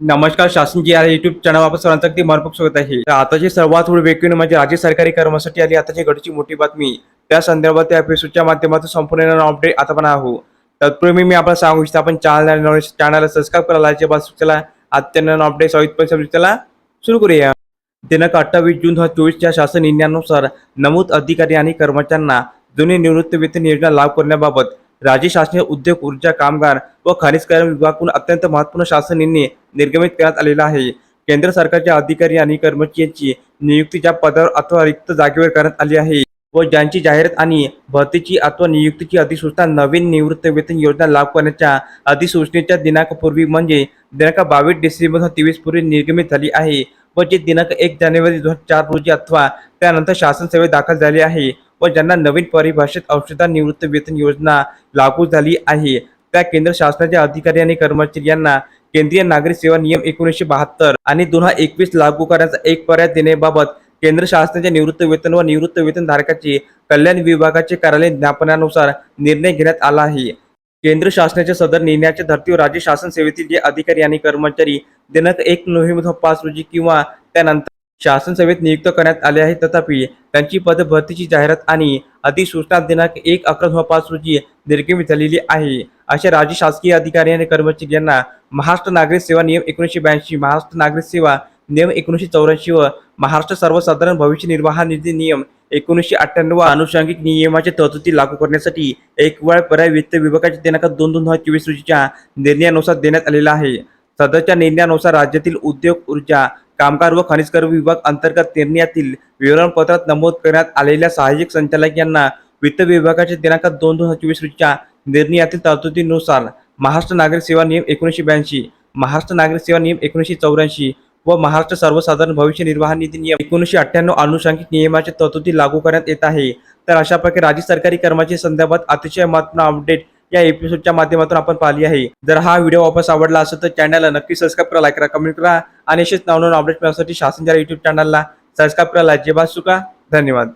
नमस्कार शासन जी आहे युट्यूब चॅनल वापस सर्वांचं अगदी मनपूर्वक स्वागत आहे. तर आताची सर्वात मोठी वेगळी म्हणजे राज्य सरकारी कर्मचारी आली आताची घडची मोठी बातमी. त्या संदर्भात त्या एपिसोडच्या माध्यमातून संपूर्ण अपडेट आता पण आहो. तत्पूर्वी मी आपण सांगू इच्छितो आपण चॅनल चॅनलला सबस्क्राईब करायला लायचे बात चला आत्यानं अपडेट सविस्तर समजून सुरू करूया. दिनांक अठ्ठावीस जून दोन हजार चोवीसच्या शासन निर्णयानुसार नमूद अधिकारी आणि कर्मचाऱ्यांना जुनी निवृत्ती वेतन योजना लागू करण्याबाबत राज्य शासनीय उद्योग ऊर्जा कामगार व खनिजकरण कर्म विभागाकडून अत्यंत महत्त्वपूर्ण शासनाने निर्गमित करण्यात आलेला आहे. केंद्र सरकारच्या अधिकारी आणि कर्मचाऱ्यांची नियुक्ती ज्या पदावर अथवा रिक्त जागेवर करण्यात आली आहे व ज्यांची जाहिरात आणि भरतीची अथवा नियुक्तीची अधिसूचना नवीन निवृत्त वेतन योजना लागू करण्याच्या अधिसूचनेच्या दिनांकापूर्वी म्हणजे दिनांक बावीस डिसेंबर दोन हजार तेवीस पूर्वी निर्गमित झाली आहे व जे दिनांक एक जानेवारी दोन हजार चार रोजी अथवा त्यानंतर शासन सेवेत दाखल झाले आहे. व ज्यांना नवीन परिभाषित औषधा निवृत्ती वेतन योजना लागू झाली आहे. त्या केंद्र शासनाच्या अधिकारी आणि कर्मचारी यांना केंद्रीय नागरिक सेवा नियम एकोणीसशे बहात्तर आणि दोन हजार एकवीस लागू करण्याचा एक पर्याय देण्याबाबत केंद्र शासनाच्या निवृत्त वेतन व निवृत्त वेतन धारकाचे कल्याण विभागाचे कार्यालय ज्ञापनानुसार निर्णय घेण्यात आला आहे. केंद्र शासनाच्या सदर निर्णयाच्या धर्तीवर राज्य शासन सेवेतील जे अधिकारी आणि कर्मचारी दिनांक एक नोव्हेंबर पाच रोजी किंवा त्यानंतर शासन नियुक्त करण्यात आले आहे. तथापि त्यांची पद भरतीची जाहिरात आणि अधिसूचना दिनांक एक अकरा दोन पाच रोजी निर्गमित झालेली आहे. अशा राज्य शासकीय अधिकारी आणि कर्मचारी यांना महाराष्ट्र नागरिक सेवा नियम एकोणीसशे ब्याऐंशी महाराष्ट्र नागरिक सेवा नियम एकोणीसशे चौऱ्याऐंशी व महाराष्ट्र सर्वसाधारण भविष्य निर्वाह निधी नियम एकोणीसशे अठ्ठ्याण्णव अनुषंगिक नियमाच्या तरतुदी लागू करण्यासाठी एक वेळ पर्याय वित्त विभागाच्या दिनांक दोन दोन हजार चोवीस रोजीच्या निर्णयानुसार देण्यात आलेला आहे. सदरच्या निर्णयानुसार राज्यातील उद्योग ऊर्जा कामगार व खनिज कर विभाग अंतर्गत निर्णयातील विवरणपत्रात नमूद करण्यात आलेल्या सहाय्यक संचालक यांना वित्त विभागाच्या दिनांक दोन दोन हजार चोवीस रोजच्या निर्णयातील तरतुदीनुसार महाराष्ट्र नागरिक सेवा नियम एकोणीसशे ब्याऐंशी महाराष्ट्र नागरिक सेवा नियम एकोणीसशे चौऱ्याऐंशी व महाराष्ट्र सर्वसाधारण भविष्य निर्वाह निधी नियम एकोणीसशे अठ्ठ्याण्णव अनुषंगिक नियमाच्या तरतुदी लागू करण्यात येत आहे. तर अशा प्रकारे राज्य सरकारी कर्मचारी संदर्भात अतिशय महत्त्वपूर्ण अपडेट या एपिसोडच्या माध्यमातून आपण पाहिली आहे. जर हा व्हिडिओ वापस आवडला असेल तर चॅनलला नक्की सबस्क्राईब करा लाईक करा कमेंट करा आणि असेच नवनवीन अपडेट मिळण्यासाठी शासनच्या युट्यूब चॅनलला सबस्क्राईब करा. लाईक चुका धन्यवाद.